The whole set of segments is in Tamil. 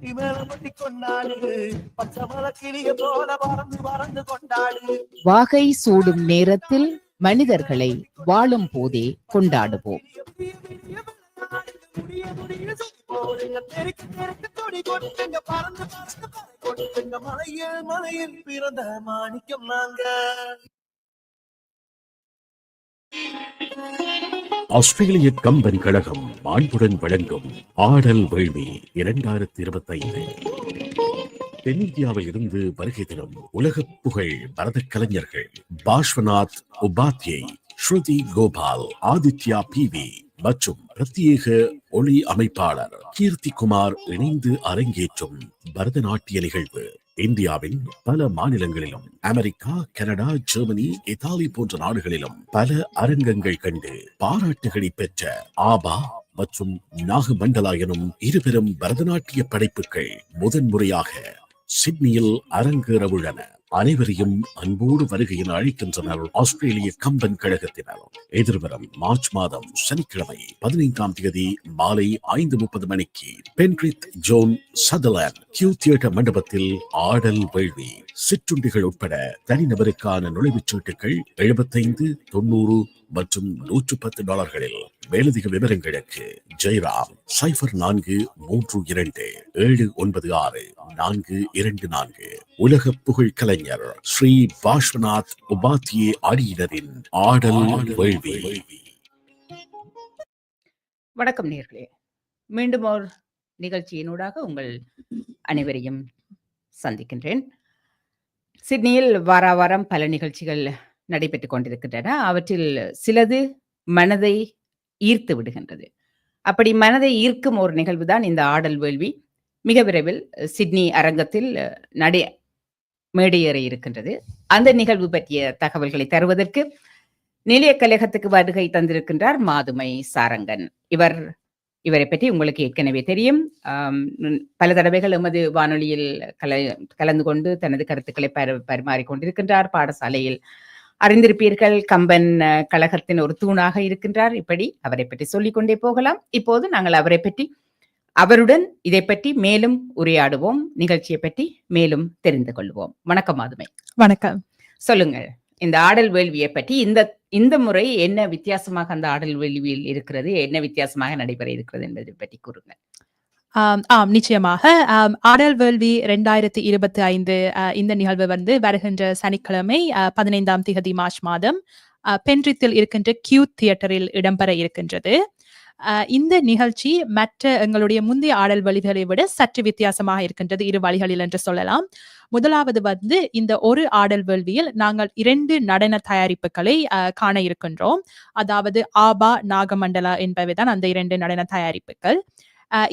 கட்டி மேல பட்டி கொண்டாடு. பச்சை மலை கிளிய போல பறந்து பறந்து கொண்டாடு. வாகை சூடும் நேரத்தில் மனிதர்களை வாழும் போதே கொண்டாடுவோம். மலையில் மலையில் பிறந்த மாணிக்கம் நாங்க. ஆஸ்திரேலிய கம்பெனி கழகம் மாண்புடன் வழங்கும் ஆடல் வேள்வி இரண்டாயிரத்தி இருபத்தி ஐந்து தென்னிந்தியாவில் இருந்து வருகை தரும் உலக புகழ் பரத கலைஞர்கள் பாஷ்வநாத் உபாத்யை ஸ்ருதி கோபால் ஆதித்யா பிவி மற்றும் பிரத்யேக ஒளி அமைப்பாளர் கீர்த்தி குமார் இணைந்து அரங்கேற்றும் பரதநாட்டிய நிகழ்வு. இந்தியாவின் பல மாநிலங்களிலும் அமெரிக்கா கனடா ஜெர்மனி இத்தாலி போன்ற நாடுகளிலும் பல அரங்கங்கள் கண்டு பாராட்டுகளை பெற்ற ஆபா மற்றும் நாகமண்டலா எனும் இருபெரும் பரதநாட்டிய படைப்புகள் முதன்முறையாக சிட்னியில் அரங்கேற உள்ளன அனைவரையும் அன்போடு வருகையில் அழைக்கின்றனர் ஆஸ்திரேலிய கம்பன் கழகத்தினர். எதிர்வரும் மார்ச் மாதம் சனிக்கிழமை பதினைந்தாம் தேதி மாலை ஐந்து முப்பது மணிக்கு பென்கிரித் ஜோன் சதர்லாண்ட் கியூ தியேட்டர் மண்டபத்தில் ஆடல் வேள்வி. சிற்றுண்டிகள் உட்பட தனிநபருக்கான நுழைவுச் சீட்டுகள் எழுபத்தைந்து தொண்ணூறு மற்றும் நூற்று பத்து டாலர்களில். மேலதிக விவரங்களுக்கு ஜெயராம். சைபர் நான்கு மூன்று இரண்டு ஏழு ஒன்பது ஆறு நான்கு இரண்டு நான்கு. உலக புகழ் கலைஞர் ஸ்ரீ பாஷ்வநாத் உபாத்தியே அடியினரின் ஆடல் வேள்வி. வணக்கம் நேர்களே. மீண்டும் ஒரு நிகழ்ச்சியினூடாக உங்கள் அனைவரையும் சந்திக்கின்றேன். சிட்னியில் வார வாரம் பல நிகழ்ச்சிகள் நடைபெற்றுக் கொண்டிருக்கின்றன. அவற்றில் சிலது மனதை ஈர்த்து விடுகின்றது. அப்படி மனதை ஈர்க்கும் ஒரு நிகழ்வு தான் இந்த ஆடல் வேள்வி. மிக விரைவில் சிட்னி அரங்கத்தில் நடை மேடையேற இருக்கின்றது. அந்த நிகழ்வு பற்றிய தகவல்களை தருவதற்கு நிலைய கழகத்துக்கு வருகை தந்திருக்கின்றார் மாதுமை சாரங்கன். இவர் இவரை பற்றி உங்களுக்கு ஏற்கனவே தெரியும். பல தடவைகள் எமது வானொலியில் கல கலந்து கொண்டு தனது கருத்துக்களை பரி பரிமாறிக் கொண்டிருக்கின்றார். பாடசாலையில் அறிந்திருப்பீர்கள். கம்பன் கழகத்தின் ஒரு தூணாக இருக்கின்றார். இப்படி அவரை பற்றி சொல்லிக்கொண்டே போகலாம். இப்போது நாங்கள் அவரை பற்றி அவருடன் இதை பற்றி மேலும் உரையாடுவோம். நிகழ்ச்சியை பற்றி மேலும் தெரிந்து கொள்வோம். வணக்கம் மாதுமை. வணக்கம். சொல்லுங்கள். இந்த ஆடல் வேள்வியை பற்றி இந்த இந்த முறை என்ன வித்தியாசமாக அந்த ஆடல் வேள்வியில் இருக்கிறது என்ன வித்தியாசமாக நடைபெற இருக்கிறது என்பதை பற்றி கூறுங்க ஆம், ஆம் நிச்சயமாக. ஆடல் வேள்வி ரெண்டாயிரத்தி இருபத்தி ஐந்து இந்த நிகழ்வு வந்து வருகின்ற சனிக்கிழமை பதினைந்தாம் திகதி மார்ச் மாதம் அஹ், பென்ரித்தில் இருக்கின்ற கியூ தியேட்டரில் இடம்பெற இருக்கின்றது. இந்த நிகழ்ச்சி மற்ற எங்களுடைய முந்தைய ஆடல் வழிகளை விட சற்று வித்தியாசமாக இருக்கின்றது இரு வழிகளில் என்று சொல்லலாம். முதலாவது வந்து இந்த ஒரு ஆடல் வேள்வியில் நாங்கள் இரண்டு நடன தயாரிப்புகளை காண இருக்கின்றோம். அதாவது ஆபா நாகமண்டலா என்பவை தான் அந்த இரண்டு நடன தயாரிப்புகள்.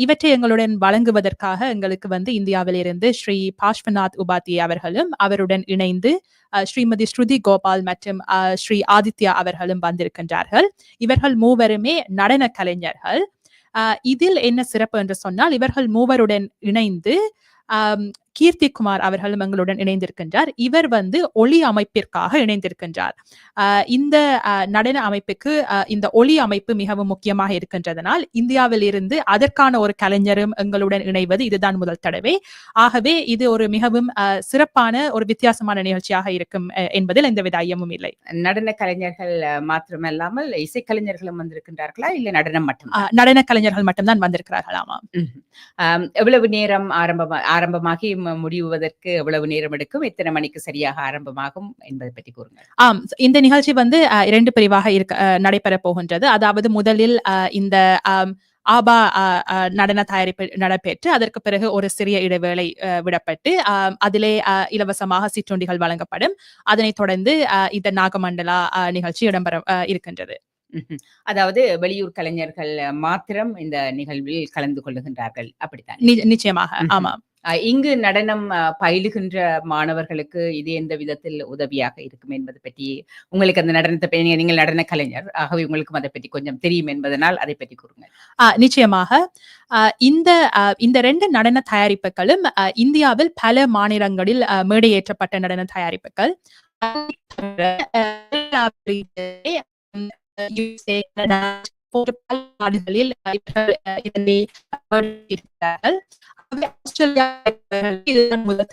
இவற்றை எங்களுடன் வழங்குவதற்காக எங்களுக்கு வந்து இந்தியாவிலிருந்து ஸ்ரீ பாஷ்வநாத் உபாத்தியே அவர்களும் அவருடன் இணைந்து ஸ்ரீமதி ஸ்ருதி கோபால் மற்றும் ஸ்ரீ ஆதித்யா அவர்களும் வந்திருக்கின்றார்கள். இவர்கள் மூவருமே நடன கலைஞர்கள். இதில் என்ன சிறப்பு என்று சொன்னால் இவர்கள் மூவருடன் இணைந்து கீர்த்திகுமார் அவர்களும் எங்களுடன் இணைந்திருக்கின்றார். இவர் வந்து ஒளி அமைப்பிற்காக இணைந்திருக்கின்றார். இந்த நடன அமைப்புக்கு இந்த ஒளி அமைப்பு மிகவும் முக்கியமாக இருக்கின்றதனால் இந்தியாவில் இருந்து அதற்கான ஒரு கலைஞரும் எங்களுடன் இணைவது இதுதான் முதல் தடவை. ஆகவே இது ஒரு மிகவும் சிறப்பான ஒரு வித்தியாசமான நிகழ்ச்சியாக இருக்கும் என்பதில் எந்தவித ஐயமும் இல்லை. நடன கலைஞர்கள் மாத்திரமல்லாமல் இசைக்கலைஞர்களும் வந்திருக்கின்றார்களா? இல்லை நடனம் மட்டும்? நடன கலைஞர்கள் மட்டும்தான் வந்திருக்கிறார்கள் ஆமாம் எவ்வளவு நேரம் ஆரம்பமா ஆரம்பமாகி ம- முடிவுவதற்கு எவ்வளவு நேரம் எடுக்கும் எத்தனை மணிக்கு சரியாக ஆரம்பமாகும் என்பதை பற்றி கூறுங்கள். ஆம் இந்த நிகழ்ச்சி வந்து இரண்டு பிரிவாக இருக்க நடைபெற போகின்றது. அதாவது முதலில் இந்த ஆம், ஆபா நடன தயாரிப்பு நடைபெற்று அதற்கு பிறகு ஒரு சிறிய இடைவேளை விடப்பட்டு ஆம், அதிலே இலவசமாக சிற்றுண்டிகள் வழங்கப்படும். அதனைத் தொடர்ந்து இந்த நாகமண்டலா நிகழ்ச்சி இடம்பெற இருக்கின்றது. அதாவது வெளியூர் கலைஞர்கள் மாத்திரம் இந்த நிகழ்வில் கலந்து கொள்ளுகின்றார்கள். அப்படித்தான்? நிச்சயமாக. ம்ஹும். அஹ் இங்கு நடனம் பயிலுகின்ற மாணவர்களுக்கு இது எந்த விதத்தில் உதவியாக இருக்கும் என்பது பற்றி உங்களுக்கு அந்த நடனத்தை பற்றி நீங்க- நீங்கள் நடன கலைஞர் ஆகவே உங்களுக்கும் அதை பற்றி கொஞ்சம் தெரியும் என்பதனால் அதை பற்றி கூறுங்கள். ஆஹ் நிச்சயமாக. ஆஹ் இந்த ஆஹ் இந்த ரெண்டு நடன தயாரிப்புகளும் ஆஹ் இந்தியாவில் பல மாநிலங்களில் மேடையேற்றப்பட்ட நடன தயாரிப்புகள். போன்ற பல நாடுகளில் இதனை ஆகவே ஆஸ்திரேலியா முதல்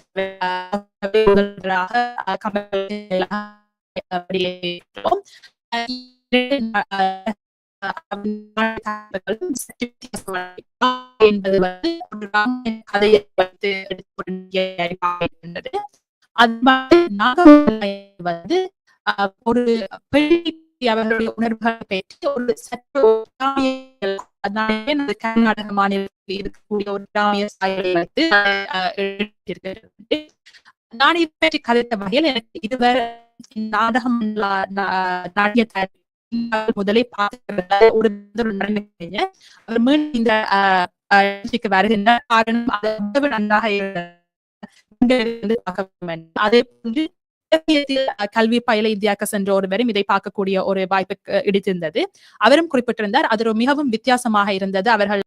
என்பது வந்து ஒரு ராமாயண கதையை வைத்து அது வந்து ஒரு பெண்ணை அவர்களுடைய உணர்வுகளை பெற்று ஒரு சற்று அதனாலே அந்த கர்நாடக மாநிலத்தில் இருக்கக்கூடிய ஒரு கிராமிய சாயலை வைத்து எழுதியிருக்கிறது நான் இதை பற்றி கதைத்த வகையில் எனக்கு இதுவரை நாடகம் நாட்டிய முதலே பார்த்து ஒரு ஒரு அவர் மீண்டும் இந்த அஹ், வருகின்ற காரணம் அதை நன்றாக இருந்தது. அதே போன்று கல்வி பயில இந்தியாவுக்கு சென்ற ஒருவரும் இதை பார்க்கக்கூடிய ஒரு வாய்ப்பு எடுத்திருந்தது அவரும் குறிப்பிட்டிருந்தார் அது ஒரு மிகவும் வித்தியாசமாக இருந்தது. அவர்கள்